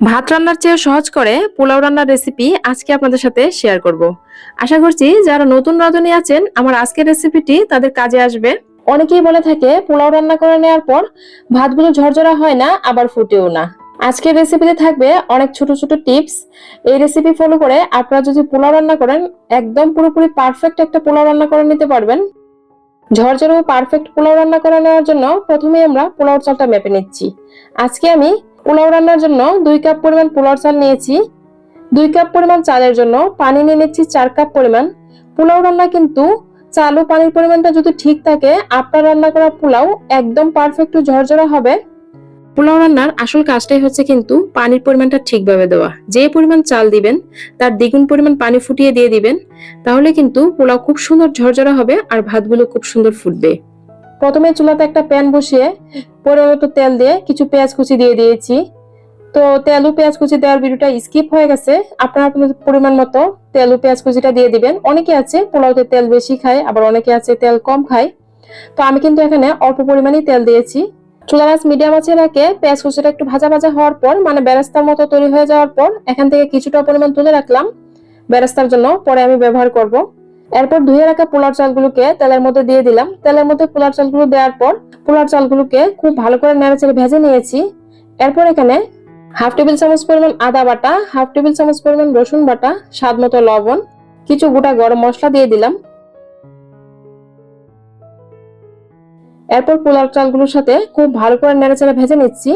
ভাত রান্নার চেয়ে সহজ করে পোলাও রান্নার রেসিপি আজকে আপনাদের সাথে শেয়ার করব। আশা করছি যারা নতুন রাঁধুনি আছেন, আমার আজকের রেসিপিটি তাদের কাজে আসবে। অনেকেই বলে থাকে, পোলাও রান্না করে নেওয়ার পর ভাতগুলো ঝরঝরা হয় না, আবার ফুটেও না। আজকের রেসিপিতে থাকবে অনেক ছোট ছোট টিপস এই রেসিপি ফলো করে আপনারা যদি পোলাও রান্না করেন, একদম পুরোপুরি পারফেক্ট একটা পোলাও রান্না করে নিতে পারবেন। ঝরঝরে পারফেক্ট পোলাও রান্না করে নেওয়ার জন্য প্রথমে আমরা পোলাও চালটা মেপে নিচ্ছি। আজকে আমি পোলাও রান্নার জন্য দুই কাপ পরিমাণ পোলাও চাল নিয়েছি। দুই কাপ পরিমাণ চালের জন্য পানি নিয়ে নিচ্ছি চার কাপ পরিমাণ। পোলাও রান্না কিন্তু চাল ও পানির পরিমাণটা যদি ঠিক থাকে, আপনার রান্না করা পোলাও একদম পারফেক্ট ঝরঝরা হবে। পোলাও রান্নার আসল কাজটাই হচ্ছে কিন্তু পানির পরিমাণটা ঠিকভাবে দেওয়া। যে পরিমাণ চাল দিবেন, তার দ্বিগুণ পরিমাণ পানি ফুটিয়ে দিয়ে দিবেন। তাহলে কিন্তু পোলাও খুব সুন্দর ঝরঝরা হবে আর ভাতগুলো খুব সুন্দর ফুটবে। প্রথমে চুলাতে একটা প্যান বসিয়ে পরিমাণ মতো তেল দিয়ে কিছু পেঁয়াজ কুচি দিয়ে দিয়েছি। তো তেল পেঁয়াজ কুচি দেওয়ার ভিডিওটা স্কিপ হয়ে গেছে। আপনারা পরিমাণ মতো তেল পেঁয়াজ কুচিটা দিয়ে দিবেন। অনেকে আছে পোলাওতে তেল বেশি খায়, আবার অনেকে আছে তেল কম খায়। তো আমি কিন্তু এখানে অল্প পরিমাণেই তেল দিয়েছি। চুলা মাছ মিডিয়াম আছে রাখে পেঁয়াজ কুচিটা একটু ভাজা ভাজা হওয়ার পর মানে বেরেস্তার মতো তৈরি হয়ে যাওয়ার পর, এখান থেকে কিছুটা পরিমাণ তুলে রাখলাম। বেরেস্তার জন্য পরে আমি ব্যবহার করব। এরপর ধুয়ে রাখা পোলার চালগুলোকে তেলের মধ্যে দিয়ে দিলাম। তেলের মধ্যে পোলার চালগুলো দেওয়ার পর পোলার চালগুলোকে খুব ভালো করে নেড়েচেড়ে ভেজে নিয়েছি। এরপর এখানে হাফ টেবিল চামচ পরিমাণ আদা বাটা, হাফ টেবিল চামচ পরিমাণ রসুন বাটা স্বাদ মতো লবণ, কিছু গোটা গরম মশলা দিয়ে দিলাম। এরপর পোলার চালগুলোর সাথে খুব ভালো করে নেড়েচেড়ে ভেজে নিচ্ছি।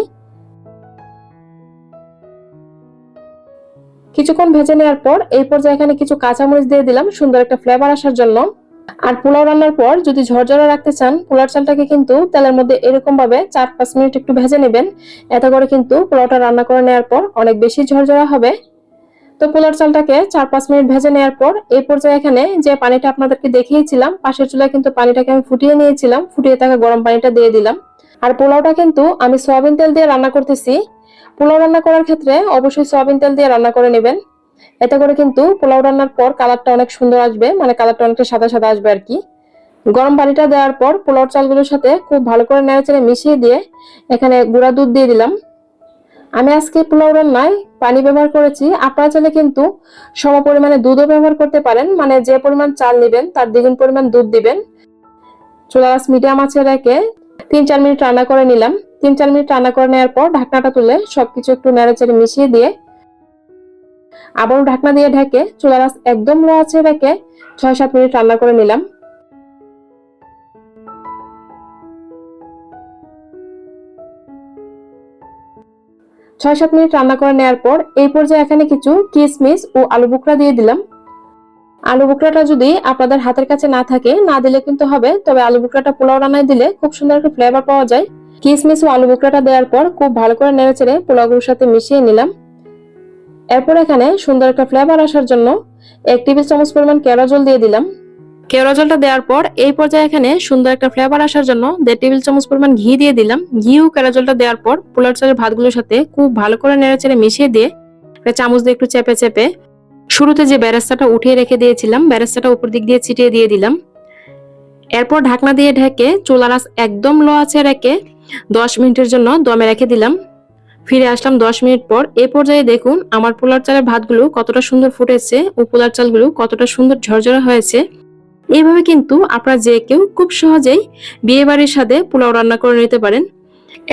কিছুক্ষণ ভেজে নেওয়ার পর এই পর্যায়ে এখানে কিছু কাঁচামরিচ দিয়ে দিলাম, সুন্দর একটা ফ্লেভার আসার জন্য। আর পোলাও রান্নার পর যদি ঝরঝরা রাখতে চান পোলার চালটাকে কিন্তু তেলের মধ্যে এরকম ভাবে চার পাঁচ মিনিট একটু ভেজে নেবেন। এতে করে কিন্তু পোলাওটা রান্না করে নেওয়ার পর অনেক বেশি ঝরঝরা হবে। তো পোলার চালটাকে চার পাঁচ মিনিট ভেজে নেওয়ার পর এই পর্যায়ে এখানে যে পানিটা আপনাদেরকে দেখিয়েছিলাম, পাশের চুলায় কিন্তু পানিটাকে আমি ফুটিয়ে নিয়েছিলাম। ফুটিয়ে থাকা গরম পানিটা দিয়ে দিলাম। আর পোলাওটা কিন্তু আমি সয়াবিন তেল দিয়ে রান্না করতেছি। পোলাও রান্না করার ক্ষেত্রে অবশ্যই সয়াবিন তেল দিয়ে রান্না করে নেবেন। এতে করে কিন্তু পোলাও রান্নার পর কালারটা অনেক সুন্দর আসবে মানে কালারটা অনেকটা সাদা সাদা আসবে আর কি। গরম পানিটা দেওয়ার পর পোলাও চালগুলোর সাথে খুব ভালো করে নেড়েচেড়ে মিশিয়ে দিয়ে এখানে গুঁড়া দুধ দিয়ে দিলাম। আমি আজকে পোলাও রান্নায় পানি ব্যবহার করেছি, আপনারা চাইলে কিন্তু সম পরিমাণে দুধও ব্যবহার করতে পারেন মানে যে পরিমাণ চাল নেবেন তার দ্বিগুণ পরিমাণ দুধ দিবেন। চুলা গাছ মিডিয়াম আছে রেখে তিন চার মিনিট রান্না করে নিলাম। তিন চার মিনিট রান্না করে নেওয়ার পর ঢাকনাটা তুলে সবকিছু একটু নেড়েচেড়ে মিশিয়ে দিয়ে আবারও ঢাকনা দিয়ে ঢেকে চুলা গাছ একদম লো আছে রেখে ছয় সাত মিনিট রান্না করে নিলাম। ছয় সাত মিনিট রান্না করে নেওয়ার পর এই পর্যায়ে এখানে কিছু কিশমিশ ও আলু বুকরা দিয়ে দিলাম। আলু বুকরাটা যদি আপনাদের হাতের কাছে না থাকে, না দিলে কিন্তু হবে, তবে আলু বুকরাটা পোলাও রান্নায় দিলে খুব সুন্দর একটা ফ্লেভার পাওয়া যায়। কিশমিশ ও আলু বুকরাটা দেওয়ার পর খুব ভালো করে নেড়ে চেড়ে পোলাওগুলোর সাথে মিশিয়ে নিলাম। এরপর এখানে সুন্দর একটা ফ্লেভার আসার জন্য এক টেবিল চামচ পরিমাণ কেওড়া জল দিয়ে দিলাম। কেওড়া জলটা দেওয়ার পর এই পর্যায়ে এখানে সুন্দর একটা ফ্লেভার আসার জন্য দেড় টেবিল চামচ পরিমাণ ঘি দিয়ে দিলাম। ঘি ও কেওড়া জলটা দেওয়ার পর পোলার চালের ভাতগুলোর সাথে খুব ভালো করে নেড়েচেড়ে মিশিয়ে দিয়ে একটা চামচ দিয়ে একটু চেপে চেপে শুরুতে যে ব্যারেস্তাটা উঠিয়ে রেখে দিয়েছিলাম, ব্যারেস্তাটা উপর দিক দিয়ে ছিটিয়ে দিয়ে দিলাম। এরপর ঢাকনা দিয়ে ঢেকে চুলার আঁচ একদম লো আছে রেখে দশ মিনিটের জন্য দমে রেখে দিলাম। ফিরে আসলাম দশ মিনিট পর। এ পর্যায়ে দেখুন, আমার পোলার চালের ভাতগুলো কতটা সুন্দর ফুটেছে ও পোলার চালগুলো কতটা সুন্দর ঝরঝরা হয়েছে। এইভাবে কিন্তু আপনারা যে কেউ খুব সহজেই বিয়ে বাড়ির সাথে পোলাও রান্না করে নিতে পারেন।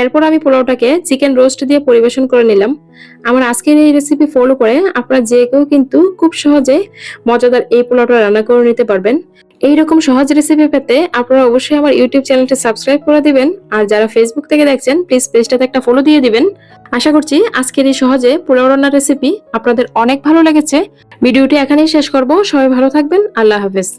এরপর আমি পোলাওটাকে চিকেন রোস্ট দিয়ে পরিবেশন করে নিলাম। আমার আজকের এই রেসিপি ফলো করে আপনারা যে কেউ কিন্তু খুব সহজে মজাদার এই পোলাওটা রান্না করে নিতে পারবেন। এইরকম সহজ রেসিপি পেতে আপনারা অবশ্যই আমার ইউটিউব চ্যানেলটি সাবস্ক্রাইব করে দিবেন আর যারা ফেসবুক থেকে দেখছেন প্লিজ পেজটাতে একটা ফলো দিয়ে দিবেন। আশা করছি আজকের এই সহজে পোলাও রান্নার রেসিপি আপনাদের অনেক ভালো লেগেছে। ভিডিওটি এখানেই শেষ করব। সবাই ভালো থাকবেন। আল্লাহ হাফেজ।